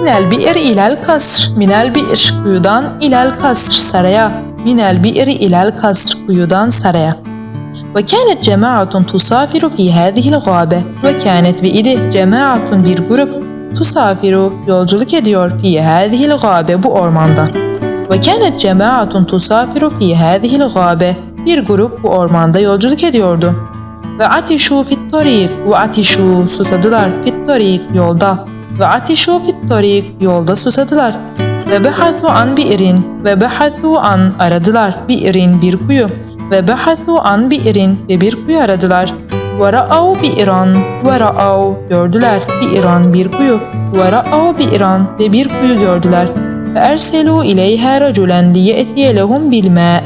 Minel bi'r ilel kasr. Minel bi'r kuyudan ilel kasr saraya. Minel bi'r ilel kasr kuyudan saraya. وكانت جماعة تسافر في هذه الغابة وكانت ve idi cemaatun bir grup tusafiru yolculuk ediyor fi هذه الغابة bu ormanda ve kânet cemaatun tusafiru fi hâzihil gâbe bir grup bu ormanda yolculuk ediyordu ve atişu fit tarik ve atişu susadılar fit tarik yolda ve atişu fit tarik yolda susadılar. Ve behathu an bi'rin ve behathu an aradılar bi'rin bir kuyu. Ve behathu an bi'rin ve bir kuyu aradılar. Ve ra'av bi'ran ve ra'av gördüler bi'ran bir kuyu. Ve ra'av bi'ran ve bir kuyu gördüler. Ve erselu ileyha raculen liyetiye lehum bilme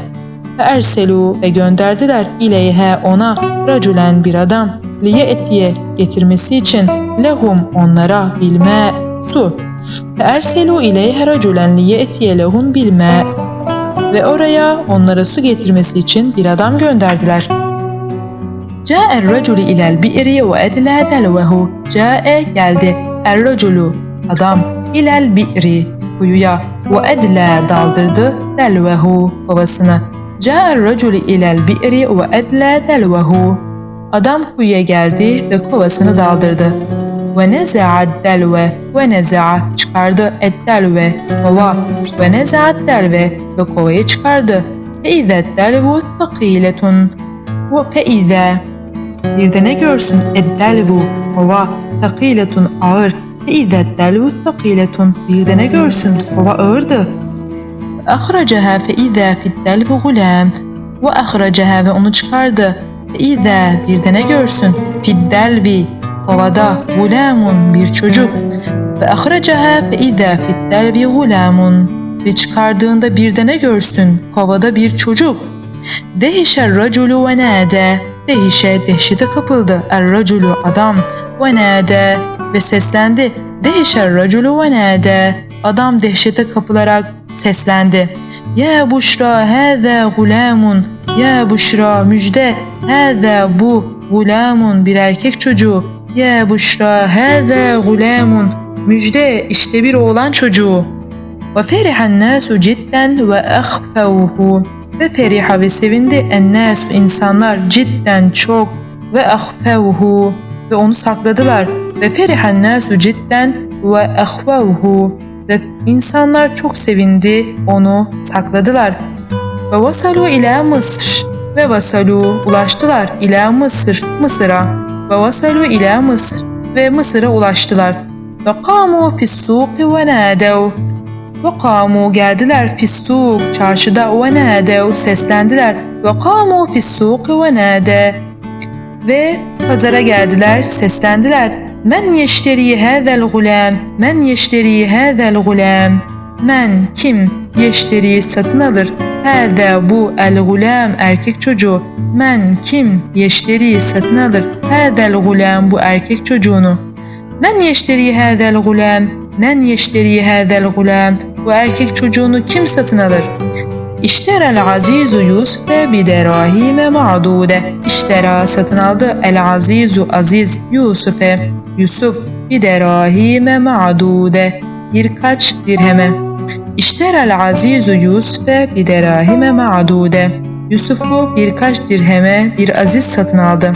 ve erselu ve gönderdiler ileyha ona raculen bir adam liyetiye getirmesi için lehum onlara bilme su ve erselu ileyha raculen liyetiye lehum bilme ve oraya onlara su getirmesi için bir adam gönderdiler. Ca'er raculu ilel bi'ri ve edla delvehu. Ca'e geldi. Er raculu adam ilel bi'ri kuyuya ve edla daldırdı delvehu kovasını. Ca'er raculu ilel bi'ri ve edla delvehu. Adam kuyuya geldi ve kovasını daldırdı. Ve neza'a delve ve neza'a çıkardı et delve kova. ve neza'a delve ve kovayı çıkardı. Fe izet delvu takiletun ve fe ize bir de ne görsün? eddelvu kova. takiletun ağır. ve iddelvu takiletun bir de ne görsün? Kova ağırdı. Ahracaha fe izâ fiddelvu gulam ve ahracaha ve onu çıkardı. Fe izâ bir de ne görsün fiddelvi kovada gulamun bir çocuk. Ve ahracaha fe izâ fiddelvi gulamun ve çıkardığında bir de ne görsün kovada bir çocuk. Dehişer raculu ve nâde Dehişe dehşete kapıldı. Er raculu adam ve nâde ve seslendi. Dehişer raculu ve nâde adam dehşete kapılarak seslendi. Ya Buşra hâzâ gulâmun Ya Buşra müjde. Hâzâ bu gulâmun bir erkek çocuğu. Ya Buşra hâzâ gulâmun. Müjde işte bir oğlan çocuğu. Ve ferihan nâsu cidden ve ahfevhu ve feriha ve sevindi ennâs insanlar cidden çok ve ahfevhu ve onu sakladılar. Ve ferihan nâsu cidden ve ahfevhu ve insanlar çok sevindi onu sakladılar. Ve vasalu ila Mısır ve vasalu ulaştılar ila Mısır Mısır'a ve vasalu ila Mısır ve Mısır'a ulaştılar. Ve kamu fis suqi ve nâdev ve kamu geldiler fissuk çarşıda ve nâdev seslendiler. Ve kamu fissuk ve nâde ve pazara geldiler seslendiler. Men yeşteri hâzel gulâm men yeşteri hâzel gulâm men kim yeşteri satın alır hâze bu el gulâm erkek çocuğu men kim yeşteri satın alır hâzel gulâm bu erkek çocuğunu men yeşteri hâzel gulâm Men yeşteri hâzel gulâm. Bu erkek çocuğunu kim satın alır? İşterel azizu Yusuf'e biderahime ma'dude. İştera satın aldı el azizu aziz Yusuf'e. Yusuf biderahime ma'dude. Birkaç dirheme. İşterel azizu Yusuf'e biderahime ma'dude. Yusuf'u birkaç dirheme bir aziz satın aldı.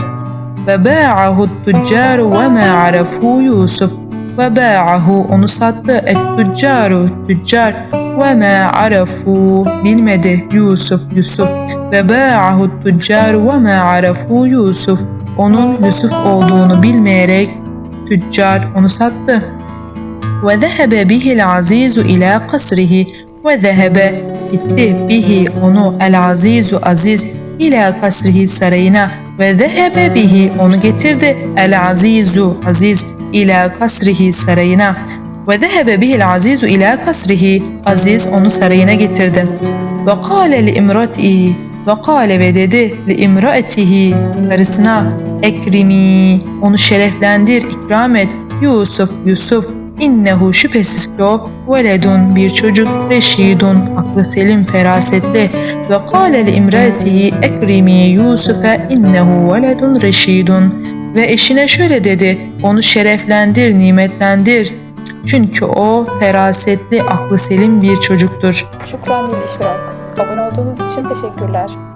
Ve ba'ahu tüccaru ve ma arafu Yusuf ve ba'ahu onu sattı et tüccaru tüccar ve ma arafu bilmedi Yusuf Yusuf ve ba'ahu tüccaru ve ma arafu Yusuf onun Yusuf olduğunu bilmeyerek tüccar onu sattı. Bihil azizu ila kasrihi ve zehebe gitti bihi onu el azizu aziz ila kasrihi sarayına ve zehebe bihi onu getirdi el azizu aziz ila kasrihi sarayına ve zehebe bihil azizu ila kasrihi aziz onu sarayına getirdi. Ve kâle li imratihi ve kâle ve li imraatihi karısına ekrimi onu şereflendir ikram et Yusuf Yusuf innehu şüphesiz ki o veledun bir çocuk reşidun aklı selim ferasetli ve kâle li imratihi ekrimi Yusuf'e innehu veledun reşidun ve eşine şöyle dedi, onu şereflendir, nimetlendir. Çünkü o ferasetli, aklı selim bir çocuktur. Şükran iştirak. Abone olduğunuz için teşekkürler.